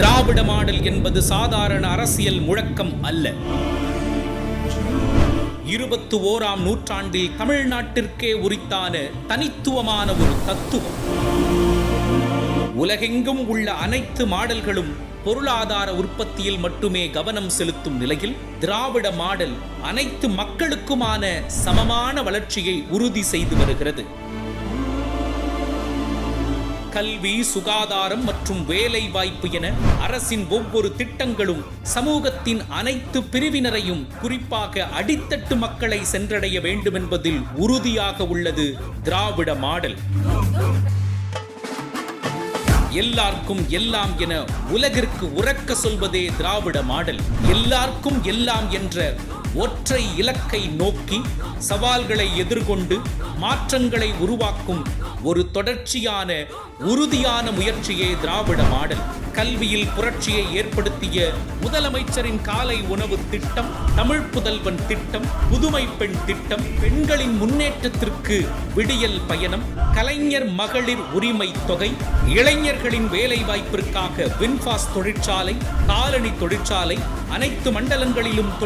திராவிட model என்பது சாதாரண அரசியல் முழக்கம் அல்ல. இருபத்து ஓராம் நூற்றாண்டில் தமிழ்நாட்டிற்கே உரித்தான தனித்துவமான ஒரு தத்துவம். உலகெங்கும் உள்ள அனைத்து மாடல்களும் பொருளாதார உற்பத்தியில் மட்டுமே கவனம் செலுத்தும் நிலையில் திராவிட மாடல் அனைத்து மக்களுக்குமான சமமான வளர்ச்சியை உறுதி செய்து வருகிறது. கல்வி சுகாதாரம் மற்றும் வேலை வாய்ப்பு என அரசின் ஒவ்வொரு திட்டங்களும் சமூகத்தின் அனைத்து பிரிவினரையும் குறிப்பாக அடித்தட்டு மக்களை சென்றடைய வேண்டும் என்பதில் உறுதியாக உள்ளது திராவிட மாடல். எல்லாருக்கும் எல்லாம் என உலகிற்கு உறக்க சொல்வதே திராவிட மாடல். எல்லாருக்கும் எல்லாம் என்ற ஒற்றை இலக்கை நோக்கி சவால்களை எதிர்கொண்டு மாற்றங்களை உருவாக்கும் ஒரு தொடர்ச்சியான உறுதியான முயற்சியே திராவிட மாடல். கல்வியில் புரட்சியை ஏற்படுத்திய முதலமைச்சரின் காலை உணவு திட்டம் தமிழ் புதல்வன் திட்டம் புதுமை பெண் திட்டம் பெண்களின் முன்னேற்றத்திற்கு விடியல் பயணம் கலைஞர் மகளிர் உரிமை தொகை இளைஞர்களின் வேலை வாய்ப்பிற்காக வின்பாஸ் தொழிற்சாலை காலனி தொழிற்சாலை அனைத்து மண்டலங்களிலும்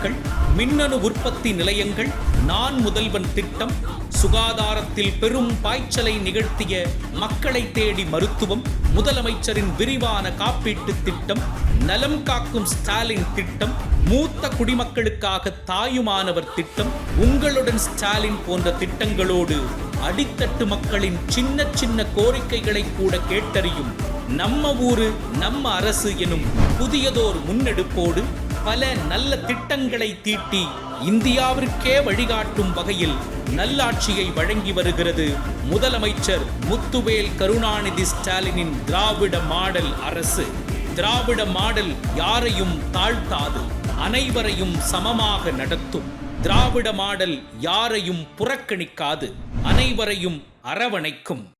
தொழிற்பூங்காக்கள் மின்னணு உற்பத்தி நிலையங்கள் நான் முதல்வன் திட்டம் சுகாதாரத்தில் பெரும் பாய்ச்சலை நிகழ்த்திய மக்களை தேடி மருத்துவம் முதலமைச்சரின் விரிவான காப்பீட்டு திட்டம் நலம் காக்கும் ஸ்டாலின் திட்டம் மூத்த குடிமக்களுக்காக தாயுமானவர் திட்டம் உங்களுடன் ஸ்டாலின் போன்ற திட்டங்களோடு அடித்தட்டு மக்களின் சின்ன சின்ன கோரிக்கைகளை கூட கேட்டறியும் நம்ம ஊரு நம்ம அரசு எனும் புதியதோர் முன்னெடுப்போடு பல நல்ல திட்டங்களை தீட்டி இந்தியாவிற்கே வழிகாட்டும் வகையில் நல்லாட்சியை வழங்கி வருகிறது முதலமைச்சர் முத்துவேல் கருணாநிதி ஸ்டாலினின் திராவிட மாடல் அரசு. திராவிட மாடல் யாரையும் தாழ்த்தாது அனைவரையும் சமமாக நடத்தும். திராவிட மாடல் யாரையும் புறக்கணிக்காது அனைவரையும் அரவணைக்கும்.